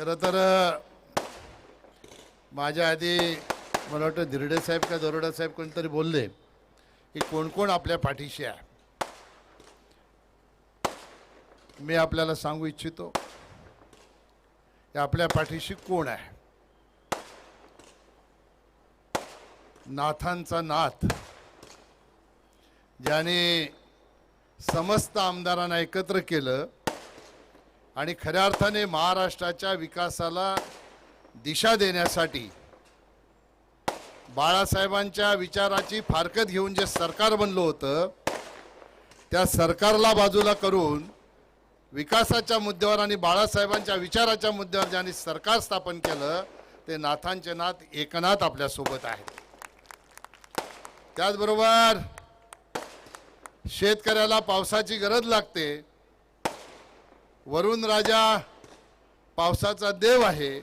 खरं तर माझ्या आधी मला वाटतं धिरडे साहेब का दरोडा साहेब कोणतरी बोलले की कोण कोण आपल्या पाठीशी आहे. मी आपल्याला सांगू इच्छितो की आपल्या पाठीशी कोण आहे. नाथांचा नाथ ज्याने समस्त आमदारांना एकत्र केलं आणि खऱ्या अर्थाने महाराष्ट्राच्या विकासाला दिशा देण्यासाठी बाळासाहेबांच्या विचाराची फारकत घेऊन जे सरकार बनलं होतं त्या सरकारला बाजूला करून विकासाच्या मुद्द्यावर आणि बाळासाहेबांच्या विचाराच्या मुद्द्यावर ज्यांनी सरकार स्थापन केलं ते नाथांचे नाथ एकनाथ आपल्यासोबत आहेत. त्याचबरोबर शेतकऱ्याला पावसाची गरज लागते वरुण राजा पावसाचा देव आहे.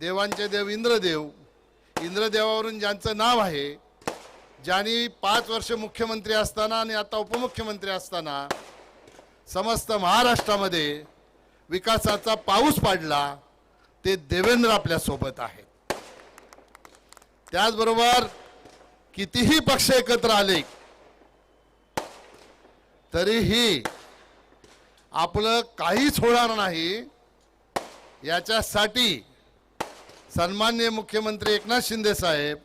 देवांचे देव इंद्रदेव. इंद्रदेवावरून ज्यांचं नाव आहे ज्यांनी पाच वर्ष मुख्यमंत्री असताना आणि आता उपमुख्यमंत्री असताना समस्त महाराष्ट्रामध्ये विकासाचा पाऊस पाडला ते देवेंद्र आपल्यासोबत आहेत. त्याचबरोबर कितीही पक्ष एकत्र आले तरीही आपलं काहीच होणार नाही. याच्यासाठी सन्मान्य मुख्यमंत्री एकनाथ शिंदे साहेब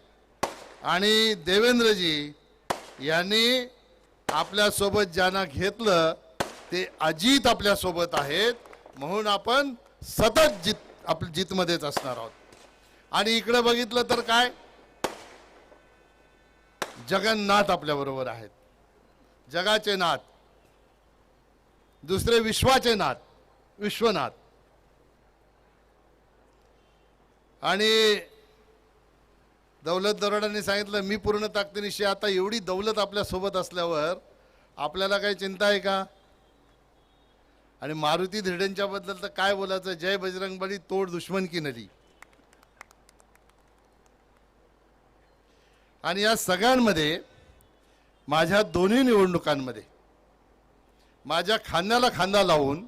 आणि देवेंद्रजी यांनी आपल्यासोबत ज्यांना घेतलं ते अजित आपल्यासोबत आहेत. म्हणून आपण सतत जित आप जितमध्येच असणार आहोत. आणि इकडे बघितलं तर काय? जगन्नाथ आपल्याबरोबर आहेत. जगाचे नाथ. दुसरे विश्वाचे नाथ विश्वनाथ. आणि दौलत दरोडांनी सांगितलं मी पूर्ण ताकदीनिशी आता एवढी दौलत आपल्यासोबत असल्यावर आपल्याला काही चिंता आहे का? आणि मारुती धिरडेंच्या बद्दल तर काय बोलायचं? जय बजरंगबली तोड दुश्मन की नली? आणि या सगळ्यांमध्ये माझ्या दोन्ही निवडणुकांमध्ये माझ्या खांद्याला खांदा लावून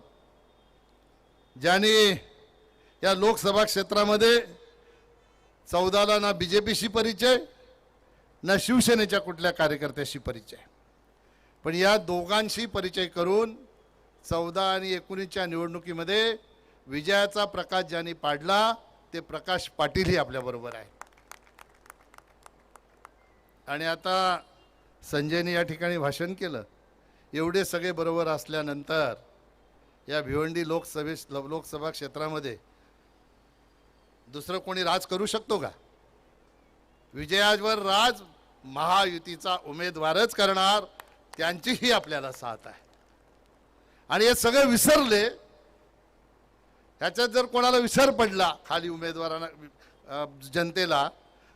ज्याने या लोकसभा क्षेत्रामध्ये चौदाला ना बी जे पीशी परिचय ना शिवसेनेच्या कुठल्या कार्यकर्त्याशी परिचय. पण या दोघांशी परिचय करून चौदा आणि एकोणीसच्या निवडणुकीमध्ये विजयाचा प्रकाश ज्यांनी पाडला ते प्रकाश पाटीलही आपल्याबरोबर आहे आणि आता संजयने या ठिकाणी भाषण केलं. एवढे सगळे बरोबर असल्यानंतर या भिवंडी लोकसभे लोकसभा क्षेत्रामध्ये दुसरं कोणी राज करू शकतो का? विजयावर राज महायुतीचा उमेदवारच करणार त्यांचीही आपल्याला साथ आहे. आणि हे सगळे विसरले ह्याच्यात जर कोणाला विसर पडला खाली उमेदवारांना जनतेला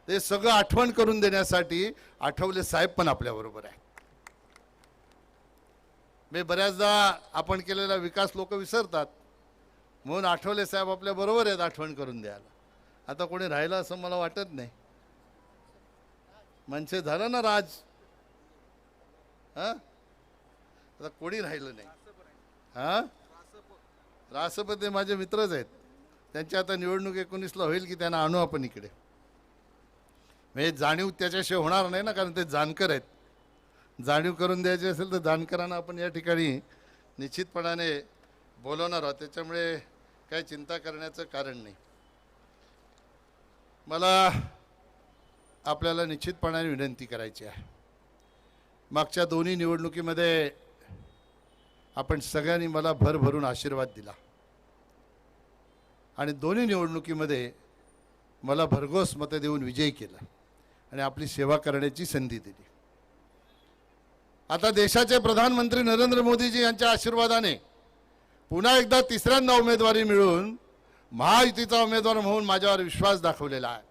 ते सगळं आठवण करून देण्यासाठी आठवले साहेब पण आपल्याबरोबर आहे मी बऱ्याचदा आपण केलेला विकास लोक विसरतात. म्हणून आठवले साहेब आपल्या बरोबर आहेत आठवण करून द्यायला. आता कोणी राहिलं असं मला वाटत नाही. मनसे झालं ना राज. हां? आता कोणी राहिलं नाही. हां? राष्ट्रपती माझे मित्रच आहेत. त्यांची आता निवडणूक एकोणीसला होईल की त्यांना आणू आपण इकडे. म्हणजे जाणीव त्याच्याशिवाय होणार नाही ना कारण ते जाणकर आहेत. जाणीव करून द्यायची असेल तर दानकरांना आपण या ठिकाणी निश्चितपणाने बोलवणार आहोत. त्याच्यामुळे काही चिंता करण्याचं कारण नाही. मला आपल्याला निश्चितपणाने विनंती करायची आहे. मागच्या दोन्ही निवडणुकीमध्ये आपण सगळ्यांनी मला भरभरून आशीर्वाद दिला. आणि दोन्ही निवडणुकीमध्ये मला भरघोस मतं देऊन विजयी केला आणि आपली सेवा करण्याची संधी दिली. आता देशाचे प्रधानमंत्री नरेंद्र मोदीजी यांच्या आशीर्वादाने पुन्हा एकदा तिसऱ्यांदा उमेदवारी मिळून महायुतीचा उमेदवार म्हणून माझ्यावर विश्वास दाखवलेला आहे.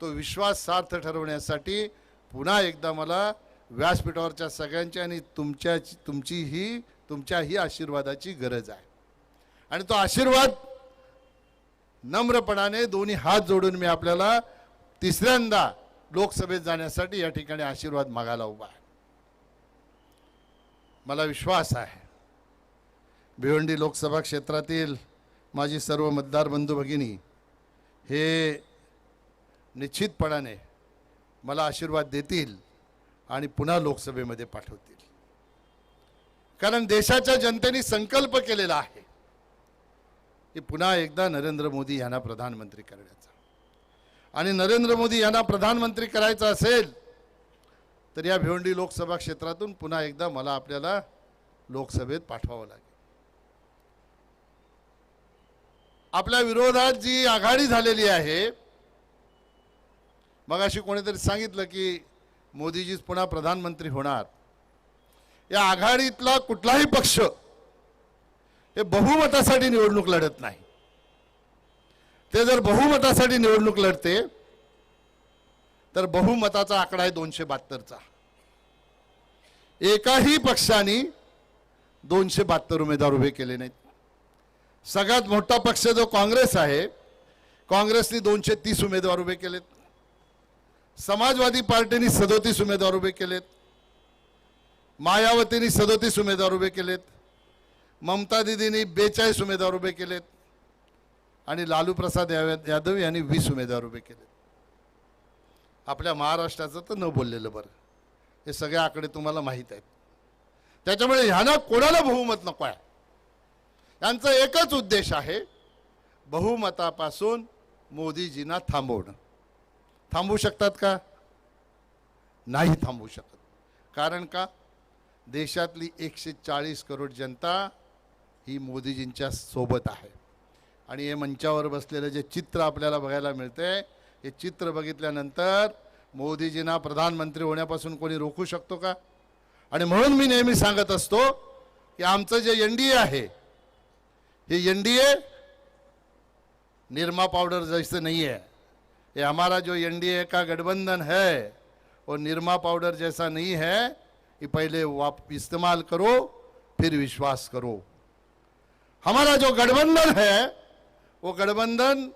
तो विश्वास सार्थ ठरवण्यासाठी पुन्हा एकदा मला व्यासपीठावरच्या सगळ्यांची आणि तुमच्या तुमचीही तुमच्याही आशीर्वादाची गरज आहे. आणि तो आशीर्वाद नम्रपणाने दोन्ही हात जोडून मी आपल्याला तिसऱ्यांदा लोकसभेत जाण्यासाठी या ठिकाणी आशीर्वाद मागायला उभा आहे. मला विश्वास आहे. भिवंडी लोकसभा क्षेत्रातील माझी सर्व मतदार बंधू भगिनी हे निश्चितपणाने मला आशीर्वाद देतील आणि पुन्हा लोकसभेमध्ये पाठवतील. कारण देशाच्या जनतेने संकल्प केलेला आहे की पुन्हा एकदा नरेंद्र मोदी यांना प्रधानमंत्री करण्याचा. आणि नरेंद्र मोदी यांना प्रधानमंत्री करायचं असेल तर या भिवंडी लोकसभा क्षेत्रातून पुन्हा एकदा मला आपल्याला लोकसभेत पाठवावं लागेल. आपल्या विरोधात जी आघाडी झालेली आहे मग अशी कोणीतरी सांगितलं की मोदीजीच पुन्हा प्रधानमंत्री होणार. या आघाडीतला कुठलाही पक्ष हे बहुमतासाठी निवडणूक लढत नाही. ते जर बहुमतासाठी निवडणूक लढते तर बहुमताचा आकडा आहे दोनशे बहात्तरचा. एकाही पक्षाने दोनशे बहात्तर उमेदवार उभे केले नाहीत. सगळ्यात मोठा पक्ष जो काँग्रेस आहे काँग्रेसने दोनशे तीस उमेदवार उभे केलेत. समाजवादी पार्टीने सदोतीस उमेदवार उभे केलेत. मायावतीने सदोतीस उमेदवार उभे केलेत. ममता दिदींनी बेचाळीस उमेदवार उभे केलेत. आणि लालू प्रसाद यादव यांनी वीस उमेदवार उभे केलेत. आपल्या महाराष्ट्राचं तर न बोललेलं बरं. हे सगळे आकडे तुम्हाला माहीत आहेत. त्याच्यामुळे ह्यांना कोणाला बहुमत नको आहे? यांचा एकच उद्देश आहे बहुमतापासून मोदीजींना थांबवणं. थांबवू शकतात का? नाही थांबवू शकत. कारण का? देशातली एकशे चाळीस करोड जनता ही मोदीजींच्या सोबत आहे. आणि हे मंचावर बसलेलं जे चित्र आपल्याला बघायला मिळते हे चित्र बघितल्यानंतर मोदीजींना प्रधानमंत्री होण्यापासून कोणी रोखू शकतो का? आणि म्हणून मी नेहमी सांगत असतो की आमचं जे एन डी ए आहे हे N D A Nirma powder जैसे नहीं है ये हमारा जो एन डी ए का गठबंधन है वो निरमा पाउडर जैसा नहीं है कि पहले वाप इस्तेमाल करो फिर विश्वास करो। हमारा जो गठबंधन है वो गठबंधन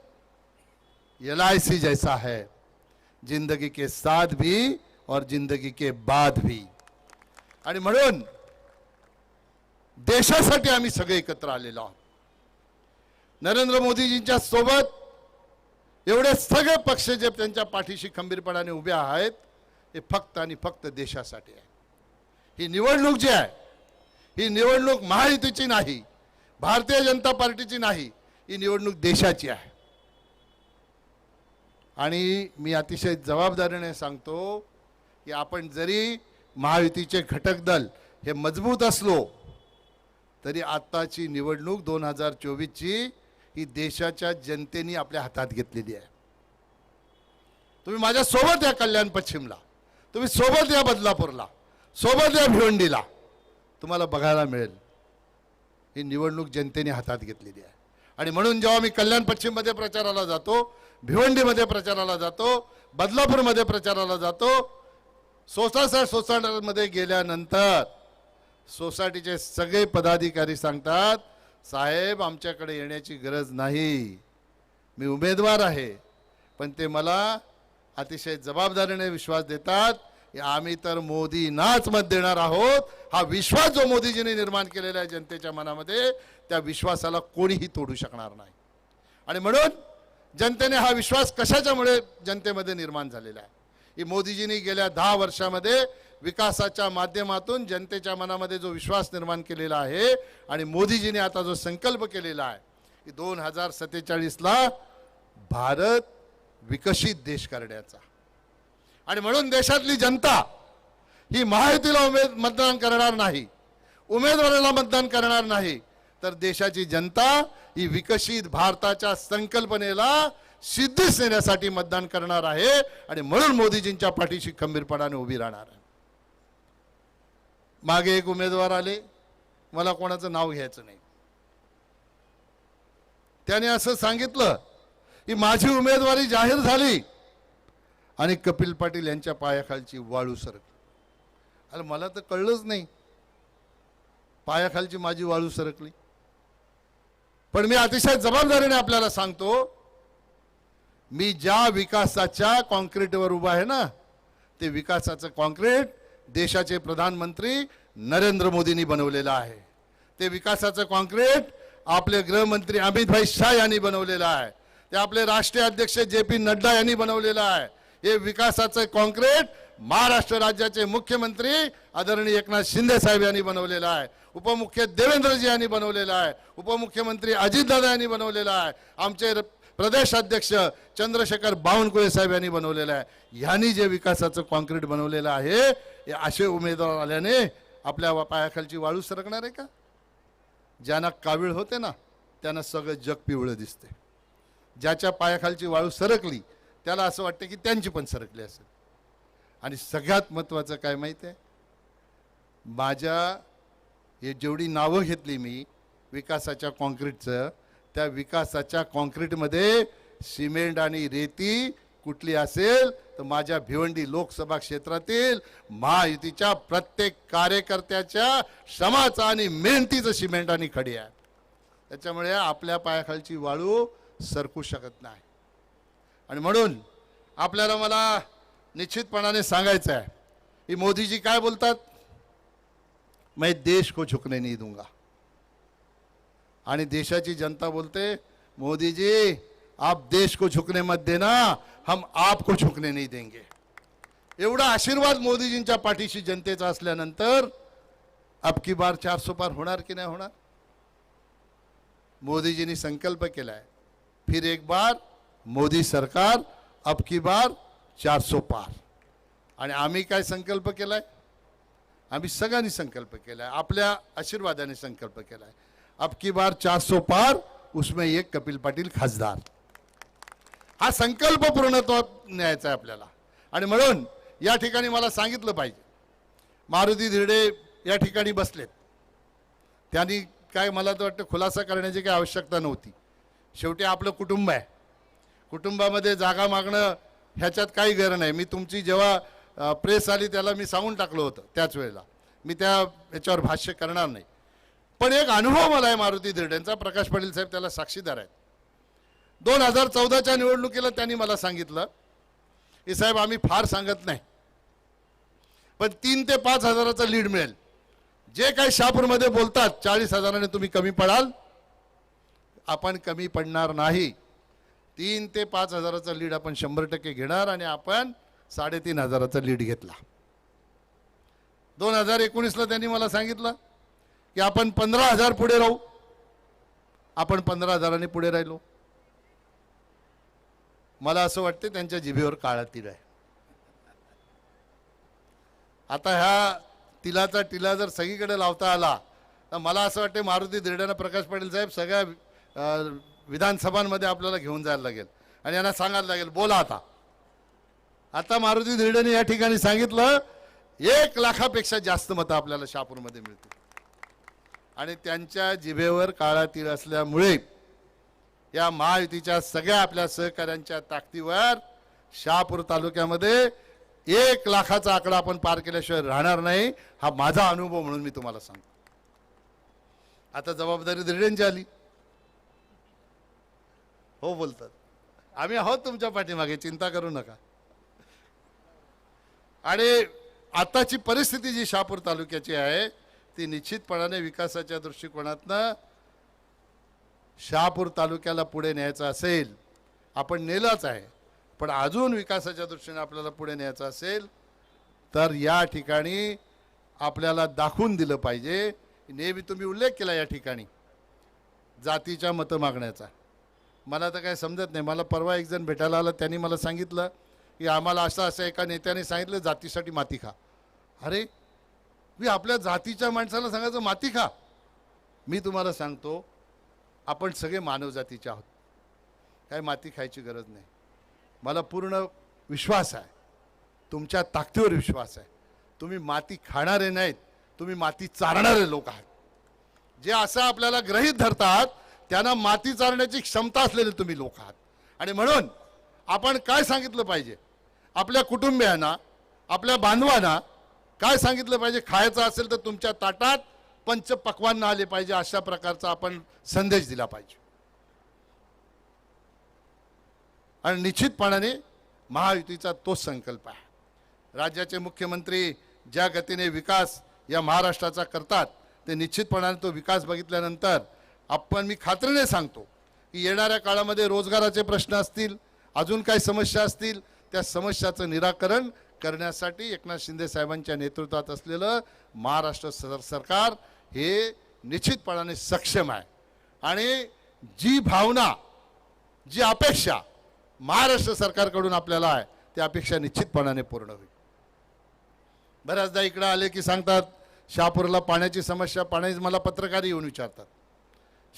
एल जैसा है जिंदगी के साथ भी और जिंदगी के बाद भी। आणि म्हणून देशासाठी आम्ही सगळे एकत्र आलेलो आहोत. नरेंद्र मोदीजींच्या सोबत एवढे सगळे पक्ष जे त्यांच्या पाठीशी खंबीरपणाने उभे आहेत हे फक्त आणि फक्त देशासाठी आहे. ही निवडणूक जी आहे ही निवडणूक महायुतीची नाही भारतीय जनता पार्टीची नाही ही निवडणूक देशाची आहे. आणि मी अतिशय जबाबदारीने सांगतो की आपण जरी महायुतीचे घटक दल हे मजबूत असलो तरी आत्ताची निवडणूक दोन हजार चोवीसची ही देशाच्या जनतेने आपल्या हातात घेतलेली आहे. तुम्ही माझ्या सोबत या कल्याण पश्चिमला तुम्ही सोबत या बदलापूरला सोबत या भिवंडीला तुम्हाला बघायला मिळेल. ही निवडणूक जनतेने हातात घेतलेली आहे. आणि म्हणून जेव्हा मी कल्याण पश्चिममध्ये प्रचाराला जातो भिवंडीमध्ये प्रचाराला जातो बदलापूरमध्ये प्रचाराला जातो. सोसासा सोसायटीमध्ये गेल्यानंतर सोसायटीचे सगळे पदाधिकारी सांगतात साहेब आमच्याकडे येण्याची गरज नाही. मी उमेदवार आहे. पण ते मला अतिशय जबाबदारीने विश्वास देतात आम्ही तर मोदींनाच मत देणार आहोत. हा विश्वास जो मोदीजींनी निर्माण केलेला आहे जनतेच्या मनामध्ये त्या विश्वासाला कोणीही तोडू शकणार नाही. आणि म्हणून जनतेने हा विश्वास कशाच्यामुळे जनतेमध्ये निर्माण झालेला आहे? ही मोदीजींनी गेल्या दहा वर्षामध्ये विकासाच्या माध्यमातून जनतेच्या मनामध्ये जो विश्वास निर्माण केलेला आहे आणि मोदीजींनी आता जो संकल्प केलेला आहे की दोन हजार सत्तेचाळीसला भारत विकसित देश करण्याचा. आणि म्हणून देशातली जनता ही महायुतीला उमेद मतदान करणार नाही उमेदवाराला मतदान करणार नाही तर देशाची जनता ही विकसित भारताच्या संकल्पनेला सिद्धीस नेण्यासाठी मतदान करणार आहे. आणि म्हणून मोदीजींच्या पाठीशी खंबीरपणाने उभी राहणार आहे. मागे एक उमेदवार आले. मला कोणाचं नाव घ्यायचं नाही. त्याने असं सांगितलं की माझी उमेदवारी जाहीर झाली. आणि कपिल पाटील यांच्या पायाखालची वाळू सरकली. अरे मला तर कळलंच नाही. पायाखालची माझी वाळू सरकली. पण मी अतिशय जबाबदारीने आपल्याला सांगतो मी ज्या विकासाच्या कॉन्क्रीटवर उभा आहे ना ते विकासाचं कॉन्क्रीट देशाचे प्रधानमंत्री नरेंद्र मोदींनी बनवलेलं आहे. ते विकासाचं कॉन्क्रीट आपले गृहमंत्री अमित भाई शाह यांनी बनवलेलं आहे. ते आपले राष्ट्रीय अध्यक्ष जे पी नड्डा यांनी बनवलेलं आहे. हे विकासाचं कॉन्क्रीट महाराष्ट्र राज्याचे मुख्यमंत्री आदरणीय एकनाथ शिंदे साहेब यांनी बनवलेलं आहे. उपमुख्य देवेंद्रजी यांनी बनवलेलं आहे. उपमुख्यमंत्री अजितदादा यांनी बनवलेलं आहे. आमचे र- चंद्रशेखर बावनकुळे साहेब यांनी बनवलेलं आहे. ह्यांनी जे विकासाचं कॉन्क्रीट बनवलेलं आहे हे असे उमेदवार आल्याने आपल्या पायाखालची वाळू सरकणार आहे का? ज्यांना कावीळ होते ना त्यांना सगळं जग पिवळं दिसते ज्याच्या पायाखालची वाळू सरकली त्याला असं वाटतं की त्यांची पण सरकली असेल. आणि सगळ्यात महत्त्वाचं काय माहीत आहे? माझ्या हे जेवढी नावं घेतली मी विकासाच्या कॉन्क्रीटचं त्या विकासाच्या कॉन्क्रीटमध्ये सिमेंट आणि रेती कुठली असेल तर माझ्या भिवंडी लोकसभा क्षेत्रातील महायुतीच्या प्रत्येक कार्यकर्त्याच्या श्रमाचा आणि मेहनतीचं सिमेंट आणि खडी आहे त्याच्यामुळे आपल्या पायाखालची वाळू सरकू शकत नाही. आणि म्हणून आपल्याला मला निश्चितपणाने सांगायचं आहे की मोदीजी काय बोलतात? मैं देश को झुकने नहीं दूंगा। आणि देशाची जनता बोलते मोदीजी आप देश को झुकने मत देना हम आपको झुकने नहीं देंगे। एवढा आशीर्वाद मोदीजींच्या पाठीशी जनतेचा असल्यानंतर अबकी बार चारसो पार होणार की नाही होणार? मोदीजींनी संकल्प केलाय फिर एक बार मोदी सरकार अबकी बार चारसो पार। आणि आम्ही काय संकल्प केलाय? आम्ही सगळ्यांनी संकल्प केला आहे आपल्या आशीर्वादाने संकल्प केला आहे अबकी बार चारसो पार उसमे एक कपिल पाटील खासदार. हा संकल्प पूर्णत्व न्यायचा आहे आपल्याला. आणि म्हणून या ठिकाणी मला सांगितलं पाहिजे. मारुती धिरडे या ठिकाणी बसलेत. त्यांनी काय मला तर वाटतं खुलासा करण्याची काही आवश्यकता नव्हती. शेवटी आपलं कुटुंब आहे. कुटुंबामध्ये जागा मागणं ह्याच्यात काही गरज नाही. मी तुमची जेव्हा प्रेस आली त्याला मी सांगून टाकलं होतं त्याच वेळेला. मी त्या याच्यावर भाष्य करणार नाही. पण एक अनुभव मला आहे मारुती धिरडेंचा. प्रकाश पाटील साहेब त्याला साक्षीदार आहेत. दोन हजार चौदाच्या निवडणुकीला त्यांनी मला सांगितलं की साहेब आम्ही फार सांगत नाही पण तीन ते पाच हजाराचं लीड मिळेल. जे काही शहापूरमध्ये बोलतात चाळीस हजाराने तुम्ही कमी पडाल आपण कमी पडणार नाही. तीन ते पाच हजाराचा लीड आपण शंभर टक्के घेणार आणि आपण साडेतीन हजाराचा लीड घेतला. दोन हजार एकोणीसला त्यांनी मला सांगितलं की आपण पंधरा हजार पुढे राहू. आपण पंधरा हजाराने पुढे राहिलो. मला असं वाटते त्यांच्या जिभेवर काळा तीर आहे. आता ह्या तिलाचा टिला जर सगळीकडे लावता आला तर मला असं वाटते मारुती दिर्ड्यानं प्रकाश पाटील साहेब सगळ्या विधानसभांमध्ये आपल्याला घेऊन जायला लागेल. आणि यांना सांगायला लागेल बोला आता. आता मारुती धिरडेने या ठिकाणी सांगितलं एक लाखापेक्षा जास्त मतं आपल्याला शहापूरमध्ये मिळतील. आणि त्यांच्या जिभेवर काळा तीळ असल्यामुळे या महायुतीच्या सगळ्या आपल्या सहकाऱ्यांच्या ताकदीवर शहापूर तालुक्यामध्ये एक लाखाचा आकडा आपण पार केल्याशिवाय राहणार नाही हा माझा अनुभव म्हणून मी तुम्हाला सांगतो. आता जबाबदारी धिरडेंची आली. हो बोलतात. आम्ही आहोत तुमच्या पाठीमागे चिंता करू नका. आणि आताची परिस्थिती जी शहापूर तालुक्याची आहे ती निश्चितपणाने विकासाच्या दृष्टिकोनातनं शहापूर तालुक्याला पुढे न्यायचं असेल आपण नेलाच आहे. पण अजून विकासाच्या दृष्टीने आपल्याला पुढे न्यायचं असेल तर या ठिकाणी आपल्याला दाखवून दिलं पाहिजे. नेहमी तुम्ही उल्लेख केला या ठिकाणी जातीच्या मतं मागण्याचा. मला तर काय समजत नाही. मला परवा एक जण भेटायला आला त्यांनी मला सांगितलं की आम्हाला असं असं एका नेत्याने सांगितलं जातीसाठी माती खा. अरे मी आपल्या जातीच्या माणसाला सांगायचं माती खा. मी तुम्हाला सांगतो आपण सगळे मानवजातीचे आहोत. काय माती खायची गरज नाही. मला पूर्ण विश्वास आहे. तुमच्या ताकदीवर विश्वास आहे. तुम्ही माती खाणारे नाहीत. तुम्ही माती चारणारे लोक आहात. जे असं आपल्याला ग्रहित धरतात त्यांना माती चारण्याची क्षमता असलेले तुम्ही लोक आहात. आणि म्हणून आपण काय सांगितलं पाहिजे? आपल्या कुटुंबियांना आपल्या बांधवांना काय सांगितलं पाहिजे? खायचं असेल तर तुमच्या ताटात पंचपक्वान्न आले पाहिजे अशा प्रकारचा आपण संदेश दिला पाहिजे. आणि निश्चितपणाने महायुतीचा तोच संकल्प आहे. राज्याचे मुख्यमंत्री ज्या गतीने विकास या महाराष्ट्राचा करतात ते निश्चितपणाने तो विकास बघितल्यानंतर आपण मी खात्रीने सांगतो की येणाऱ्या काळामध्ये रोजगाराचे प्रश्न असतील अजून काही समस्या असतील त्या समस्याचं निराकरण करण्यासाठी एकनाथ शिंदे साहेबांच्या नेतृत्वात असलेलं महाराष्ट्र सर सरकार हे निश्चितपणाने सक्षम आहे. आणि जी भावना जी अपेक्षा महाराष्ट्र सरकारकडून आपल्याला आहे ती अपेक्षा निश्चितपणाने पूर्ण होईल. बऱ्याचदा इकडं आले की सांगतात शहापूरला पाण्याची समस्या पाण्याची मला पत्रकार येऊन विचारतात.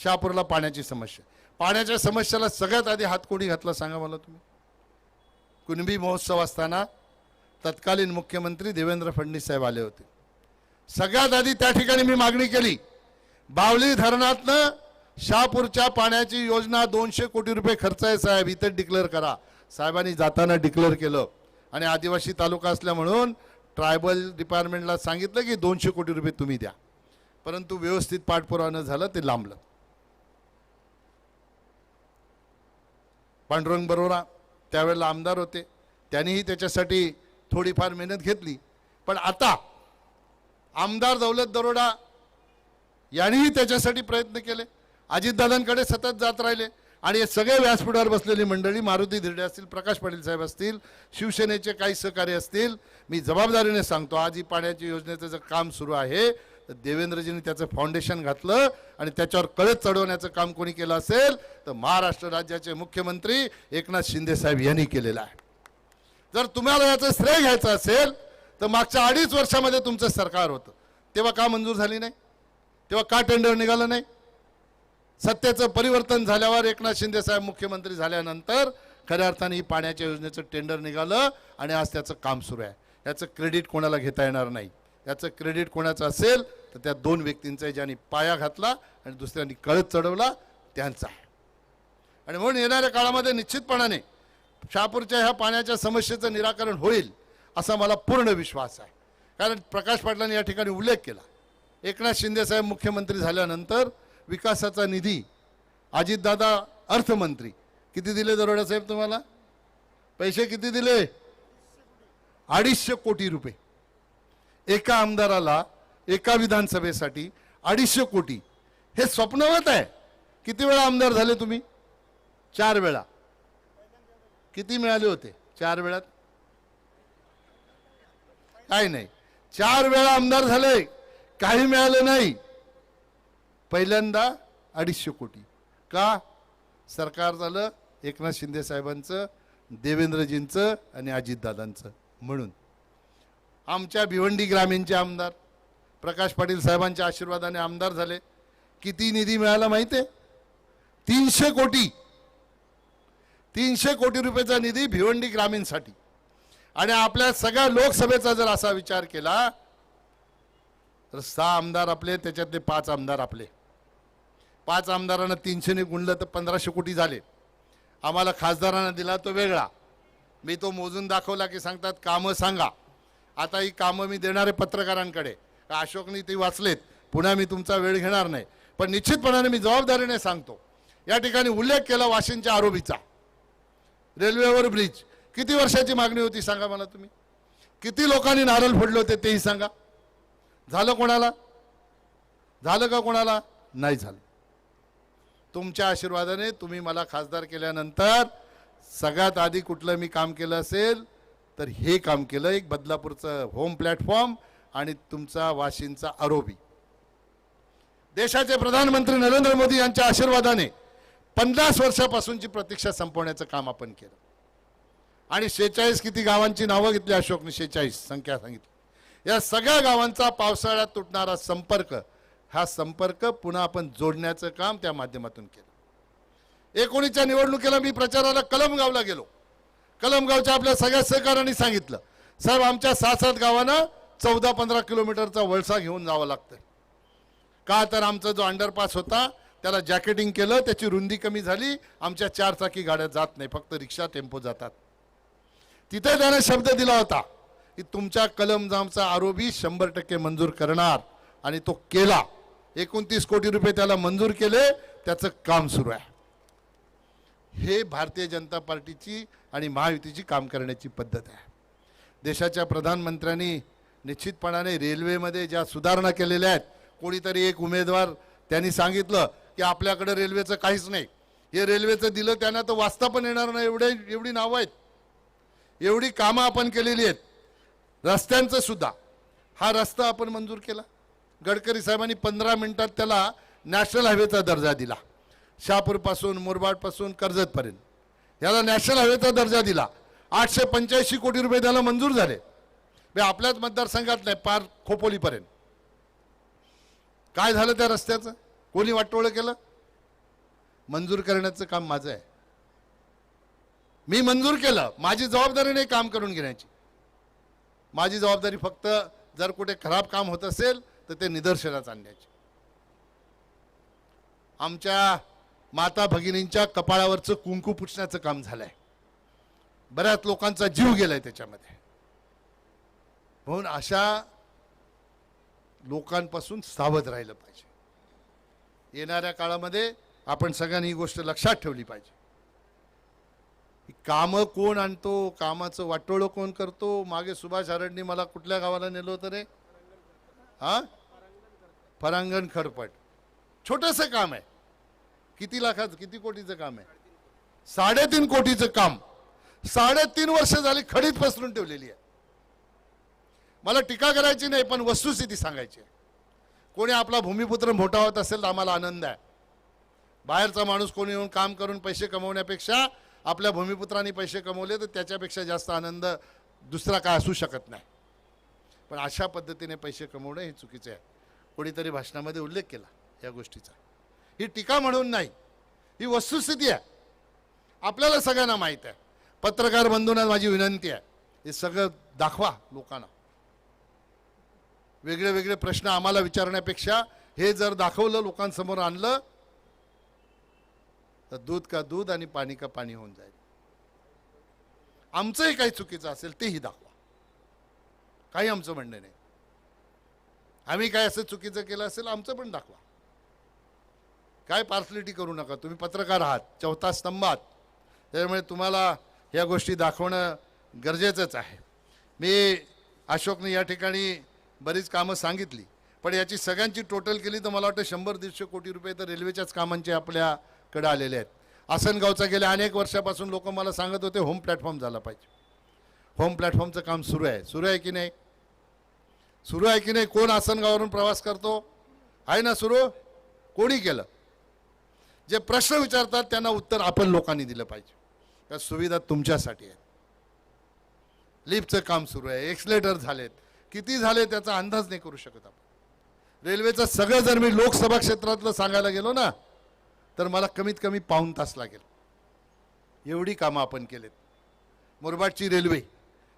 शहापूरला पाण्याची समस्या. पाण्याच्या समस्याला सगळ्यात आधी हात कोणी घातला सांगा मला तुम्ही? कुणबी महोत्सव असताना तत्कालीन मुख्यमंत्री देवेंद्र फडणवीस साहेब आले होते. सगळ्यात आधी त्या ठिकाणी मी मागणी केली. बावली धरणातनं शहापूरच्या पाण्याची योजना दोनशे कोटी रुपये खर्च आहे साहेब इथं डिक्लेअर करा. साहेबांनी जाताना डिक्लेअर केलं. आणि आदिवासी तालुका असल्या म्हणून ट्रायबल डिपार्टमेंटला सांगितलं की दोनशे कोटी रुपये तुम्ही द्या. परंतु व्यवस्थित पाठपुरावा न झालं ते लांबलं. पांडुरंग बरोरा त्यावेळेला आमदार होते. त्यांनीही त्याच्यासाठी थोडीफार मेहनत घेतली. पण आता आमदार दौलत दरोडा यांनीही त्याच्यासाठी प्रयत्न केले. अजितदादांकडे सतत जात राहिले. आणि हे सगळे व्यासपीठावर बसलेली मंडळी मारुती धिरडे असतील प्रकाश पाटील साहेब असतील शिवसेनेचे काही सहकारी असतील मी जबाबदारीने सांगतो आज ही पाण्याची योजनेचं जे काम सुरू आहे तर देवेंद्रजींनी त्याचं फाउंडेशन घातलं आणि त्याच्यावर कळत चढवण्याचं काम कोणी केलं असेल तर महाराष्ट्र राज्याचे मुख्यमंत्री एकनाथ शिंदे साहेब यांनी केलेलं आहे. जर तुम्हाला याचं श्रेय घ्यायचं असेल तर मागच्या अडीच वर्षामध्ये तुमचं सरकार होतं. तेव्हा का मंजूर झाली नाही? तेव्हा का टेंडर निघालं नाही? सत्तेचं परिवर्तन झाल्यावर एकनाथ शिंदे साहेब मुख्यमंत्री झाल्यानंतर खऱ्या अर्थाने ही पाण्याच्या योजनेचं टेंडर निघालं आणि आज त्याचं काम सुरू आहे. याचं क्रेडिट कोणाला घेता येणार नाही? याचं क्रेडिट कोणाचं असेल तर त्या दोन व्यक्तींचा आहे ज्यांनी पाया घातला आणि दुसऱ्यांनी कळत चढवला त्यांचा. आहे आणि म्हणून येणाऱ्या काळामध्ये निश्चितपणाने शहापूरच्या ह्या पाण्याच्या समस्येचं निराकरण होईल असा मला पूर्ण विश्वास आहे. कारण प्रकाश पाटलांनी या ठिकाणी उल्लेख केला. एकनाथ शिंदेसाहेब मुख्यमंत्री झाल्यानंतर विकासाचा निधी अजितदादा अर्थमंत्री किती दिले दरोडा साहेब तुम्हाला? पैसे किती दिले? अडीचशे कोटी रुपये. एका आमदाराला एका विधानसभेसाठी अडीचशे कोटी. हे स्वप्नवत आहे. किती वेळा आमदार झाले तुम्ही? चार वेळा. किती मिळाले होते? चार वेळात? काही नाही. चार वेळा आमदार झाले. काही मिळालं नाही. पहिल्यांदा अडीचशे कोटी. का? सरकार झालं एकनाथ शिंदे साहेबांचं देवेंद्रजींचं आणि अजितदादांचं. म्हणून. आमच्या भिवंडी ग्रामीणचे आमदार प्रकाश पाटील साहेबांच्या आशीर्वादाने आमदार झाले. किती निधी मिळाला माहिती आहे तीनशे कोटी. तीनशे कोटी रुपयाचा निधी भिवंडी ग्रामीणसाठी. आणि आपल्या सगळ्या लोकसभेचा जर असा विचार केला तर सहा आमदार आपले त्याच्यातले पाच आमदार आपले. पाच आमदारांना तीनशेने गुणलं तर पंधराशे कोटी झाले. आम्हाला खासदारांना दिला तो वेगळा. मी तो मोजून दाखवला की सांगतात कामं सांगा. आता ही कामं मी देणारे पत्रकारांकडे. का अशोकनी ती वाचलेत पुन्हा मी तुमचा वेळ घेणार नाही. पण निश्चितपणाने मी जबाबदारीने सांगतो या ठिकाणी उल्लेख केला वाशिंच्या आरोपीचा. रेल्वेवर ब्रिज. किती वर्षाची मागणी होती सांगा मला तुम्ही? किती लोकांनी नारळ फोडले होते तेही सांगा. झालं कोणाला? झालं का कोणाला? नाही झालं. तुमच्या आशीर्वादाने तुम्ही मला खासदार केल्यानंतर सगळ्यात आधी कुठलं मी काम केलं असेल तर हे काम केलं एक बदलापूरचं होम प्लॅटफॉर्म आणि तुमचा वाशिंचा आरोपी देशाचे प्रधानमंत्री नरेंद्र मोदी यांच्या आशीर्वादाने पन्नास वर्षापासूनची प्रतीक्षा संपवण्याचं काम आपण केलं. आणि शेचाळीस किती गावांची नावं घेतली अशोकने शेहेचाळीस संख्या सांगितली. या सगळ्या गावांचा पावसाळ्यात तुटणारा संपर्क हा संपर्क पुन्हा आपण जोडण्याचं काम त्या माध्यमातून केलं. एकोणीसच्या निवडणुकीला मी प्रचाराला कलमगावला गेलो. कलमगावच्या आपल्या सगळ्या सहकाऱ्यांनी सांगितलं. साहेब आमच्या सात सात गावांना चौदा पंधरा किलोमीटरचा वळसा घेऊन जावं लागतं का तर आमचा जो अंडरपास होता त्याला जॅकेटिंग केलं त्याची रुंदी कमी झाली आमच्या चारचाकी गाड्या जात नाही फक्त रिक्षा टेम्पो जातात. तिथे त्याने शब्द दिला होता की तुमच्या कलमजामचा आरोपी शंभर टक्के मंजूर करणार आणि तो केला. एकोणतीस कोटी रुपये त्याला मंजूर केले त्याचं काम सुरू आहे. हे भारतीय जनता पार्टीची आणि महायुतीची काम करण्याची पद्धत आहे. देशाच्या प्रधानमंत्र्यांनी निश्चितपणाने रेल्वेमध्ये ज्या सुधारणा केलेल्या आहेत कोणीतरी एक उमेदवार त्यांनी सांगितलं की आपल्याकडे रेल्वेचं काहीच नाही. हे रेल्वेचं दिलं त्यांना तर वाचता पण येणार नाही एवढे एवढी नावं आहेत. एवढी कामं आपण केलेली आहेत. रस्त्यांचं सुद्धा. हा रस्ता आपण मंजूर केला. गडकरी साहेबांनी पंधरा मिनिटात त्याला नॅशनल हायवेचा दर्जा दिला. शहापूरपासून मुरबाडपासून कर्जतपर्यंत. याला नॅशनल हायवेचा दर्जा दिला. आठशे पंच्याऐंशी कोटी रुपये त्याला मंजूर झाले. हे आपल्याच मतदारसंघात नाही पार खोपोलीपर्यंत. काय झालं त्या रस्त्याचं? कोणी वाटोळं केलं? मंजूर करण्याचं काम माझं आहे. मी मंजूर केलं. माझी जबाबदारी नाही काम करून घेण्याची. माझी जबाबदारी फक्त जर कुठे खराब काम होत असेल तर ते निदर्शनात आणण्याची. आमच्या माता भगिनींच्या कपाळावरचं कुंकू पुसण्याचं काम झालंय. बऱ्याच लोकांचा जीव गेलाय त्याच्यामध्ये. म्हणून अशा लोकांपासून सावध राहिलं पाहिजे. येणाऱ्या काळामध्ये आपण सगळ्यांनी ही गोष्ट लक्षात ठेवली पाहिजे. कामं कोण आणतो कामाचं वाटोळं कोण करतो? मागे सुभाष आरडनी मला कुठल्या गावाला नेलो होतं रे? हा? फरांगण खरपट छोटंसं काम आहे. किती लाखाचं किती कोटीचं काम आहे? साडेतीन कोटीचं काम. साडेतीन वर्ष झाली खडीत पसरून ठेवलेली आहे. मला टीका करायची नाही पण वस्तुस्थिती सांगायची आहे. कोणी आपला भूमिपुत्र मोठा होत असेल तर आम्हाला आनंद आहे. बाहेरचा माणूस कोणी येऊन काम करून पैसे कमवण्यापेक्षा आपल्या भूमिपुत्रांनी पैसे कमवले तर त्याच्यापेक्षा जास्त आनंद दुसरा काय असू शकत नाही. पण अशा पद्धतीने पैसे कमवणं हे चुकीचं आहे. कोणीतरी भाषणामध्ये उल्लेख केला या गोष्टीचा. ही टीका म्हणून नाही. ही वस्तुस्थिती आहे. आपल्याला सगळ्यांना माहीत आहे. पत्रकार बंधूंना माझी विनंती आहे. हे सगळं दाखवा लोकांना. वेगळे वेगळे प्रश्न आम्हाला विचारण्यापेक्षा हे जर दाखवलं लोकांसमोर आणलं तर दूध का दूध आणि पाणी का पाणी होऊन जाईल. आमचंही काही चुकीचं असेल तेही दाखवा. काही आमचं म्हणणं नाही. आम्ही काय असं चुकीचं केलं असेल आमचं पण दाखवा. काय पार्सलिटी करू नका. तुम्ही पत्रकार आहात. चौथा स्तंभात. त्यामुळे तुम्हाला या गोष्टी दाखवणं गरजेचंच आहे. मी अशोकने या ठिकाणी बरीच कामं सांगितली. पण याची सगळ्यांची टोटल केली तर मला वाटतं शंभर दीडशे कोटी रुपये तर रेल्वेच्याच कामांचे आपल्याकडे आलेले आहेत. आसनगावचा गेल्या अनेक वर्षापासून लोक मला सांगत होते होम प्लॅटफॉर्म झाला पाहिजे. होम प्लॅटफॉर्मचं काम सुरू आहे. सुरू आहे की नाही? सुरू आहे की नाही? कोण आसनगाववरून प्रवास करतो? आहे ना सुरू? कोणी केलं? जे प्रश्न विचारतात त्यांना उत्तर आपण लोकांनी दिलं पाहिजे. त्या सुविधा तुमच्यासाठी आहेत. लिफ्टचं काम सुरू आहे एक्सलेटर झालेत. किती झाले त्याचा अंदाज नाही करू शकत आपण. रेल्वेचं सगळं जर मी लोकसभा क्षेत्रातलं सांगायला गेलो ना तर मला कमीत कमी पाऊण तास लागेल. एवढी कामं आपण केलेत. मुरबाडची रेल्वे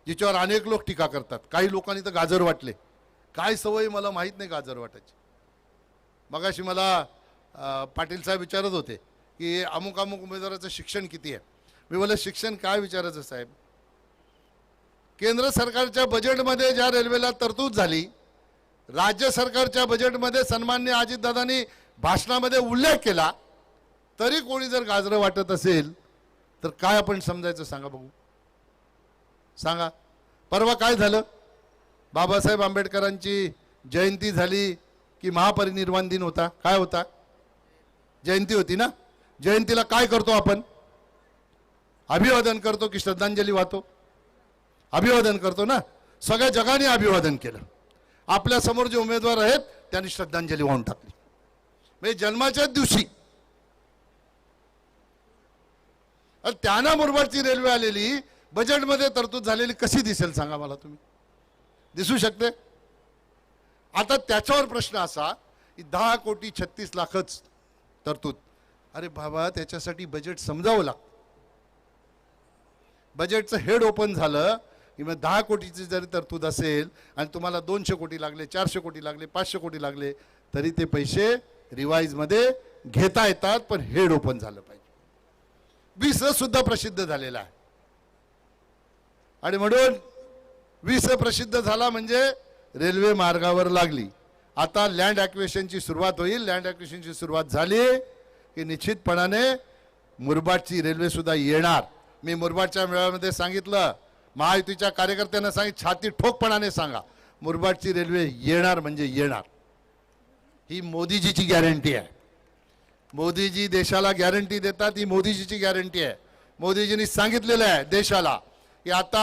जिच्यावर अनेक लोक टीका करतात. काही लोकांनी तर गाजर वाटले. काय सवय मला माहीत नाही गाजर वाटायची. मगाशी मला पाटील साहेब विचारत होते की अमुक अमुक उमेदवाराचं शिक्षण किती आहे? मी बोललं शिक्षण काय विचारायचं साहेब? केंद्र सरकारच्या बजेटमध्ये ज्या रेल्वेला तरतूद झाली राज्य सरकारच्या बजेटमध्ये सन्मान्य अजितदादांनी भाषणामध्ये उल्लेख केला तरी कोणी जर गाजरं वाटत असेल तर काय आपण समजायचं सांगा बघू. सांगा. परवा काय झालं? बाबासाहेब आंबेडकरांची जयंती झाली की महापरिनिर्वाण दिन होता. काय होता? जयंती होती ना? जयंतीला काय करतो आपण? अभिवादन करतो की श्रद्धांजली वाहतो? अभिवादन करतो ना? सगळ्या जगाने अभिवादन केलं. आपल्यासमोर जे उमेदवार आहेत त्यांनी श्रद्धांजली वाहून टाकली. म्हणजे जन्माच्याच दिवशी. त्यांना मुरबाडची रेल्वे आलेली बजेटमध्ये तरतूद झालेली कशी दिसेल सांगा मला तुम्ही? दिसू शकते? आता त्याच्यावर प्रश्न असा की दहा कोटी छत्तीस लाखच तरतूद. अरे बाबा त्याच्यासाठी बजेट समजावं लागतं. बजेटचं हेड ओपन झालं किंवा दहा कोटीची जरी तरतूद असेल आणि तुम्हाला दोनशे कोटी लागले चारशे कोटी लागले पाचशे कोटी लागले तरी ते पैसे रिवाईजमध्ये घेता येतात पण हेड ओपन झालं पाहिजे. वीस सुद्धा प्रसिद्ध झालेला आहे. आणि म्हणून वीस प्रसिद्ध झाला म्हणजे रेल्वे मार्गावर लागली. आता लँड ॲक्वेशनची सुरुवात होईल. लँड ॲक्वेशनची सुरुवात झाली की निश्चितपणाने मुरबाडची रेल्वेसुद्धा येणार. मी मुरबाडच्या मेळाव्यामध्ये सांगितलं. महायुतीच्या कार्यकर्त्यांना सांगित छाती ठोकपणाने सांगा. मुरबाडची रेल्वे येणार म्हणजे येणार. ही मोदीजीची गॅरंटी आहे. मोदीजी देशाला गॅरंटी देतात ही मोदीजीची गॅरंटी आहे. मोदीजींनी सांगितलेलं आहे देशाला की आता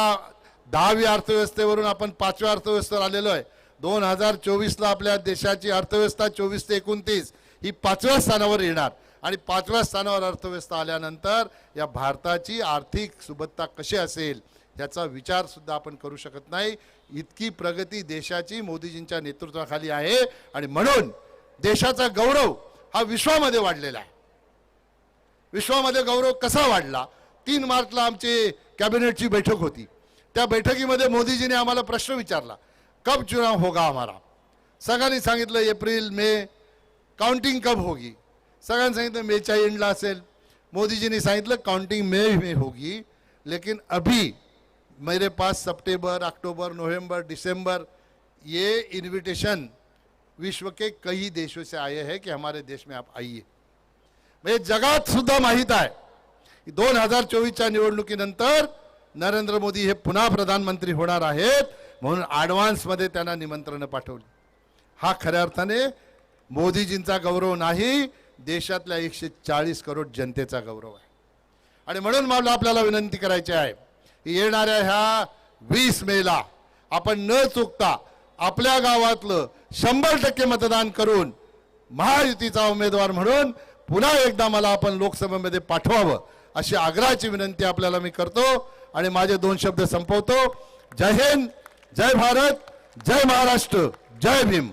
दहावी अर्थव्यवस्थेवरून आपण पाचव्या अर्थव्यवस्थेवर आलेलो आहे. दोन हजार चोवीसला आपल्या देशाची अर्थव्यवस्था चोवीस ते एकोणतीस ही पाचव्या स्थानावर येणार. आणि पाचव्या स्थानावर अर्थव्यवस्था आल्यानंतर या भारताची आर्थिक सुबत्ता कशी असेल याचा विचार सुद्धा आपण करू शकत नाही. इतकी प्रगती देशाची मोदीजींच्या नेतृत्वाखाली आहे. आणि म्हणून देशाचा गौरव हा विश्वामध्ये वाढलेला आहे. विश्वामध्ये गौरव कसा वाढला? तीन मार्चला आमची कॅबिनेटची बैठक होती. त्या बैठकीमध्ये मोदीजीने आम्हाला प्रश्न विचारला. कब चुनाव होगा हमारा? सगळ्यांनी सांगितलं एप्रिल मे काउंटिंग कब होगी? सगळ्यांनी सांगितलं मेच्या एंडला असेल. मोदीजीने सांगितलं काउंटिंग मे में होगी, लेकिन अभी मेरे पास सितंबर, अक्टूबर, नवंबर, दिसंबर, ये इनविटेशन विश्व के कई देशों से आए हैं कि हमारे देश में आप आइए। म्हणजे जगात सुद्धा माहीत आहे दोन हज़ार चौबीस चोवीसच्या निवडणुकीनंतर नरेंद्र मोदी हे पुन्हा प्रधानमंत्री होणार आहेत. म्हणून ॲडव्हान्समध्ये त्यांना निमंत्रण पाठवली. हा खऱ्या अर्थाने मोदीजींचा गौरव नाही देशातल्या एकशे चाळीस करोड जनतेचा गौरव आहे. आणि म्हणून मला आपल्याला विनंती करायची आहे की येणाऱ्या ह्या वीस मेला आपण न चुकता आपल्या गावातलं शंभर टक्के मतदान करून महायुतीचा उमेदवार म्हणून पुन्हा एकदा मला आपण लोकसभेमध्ये पाठवावं अशी आग्रहाची विनंती आपल्याला मी करतो. आणि माझे दोन शब्द संपवतो. जय हिंद. जय भारत जय महाराष्ट्र जय भीम.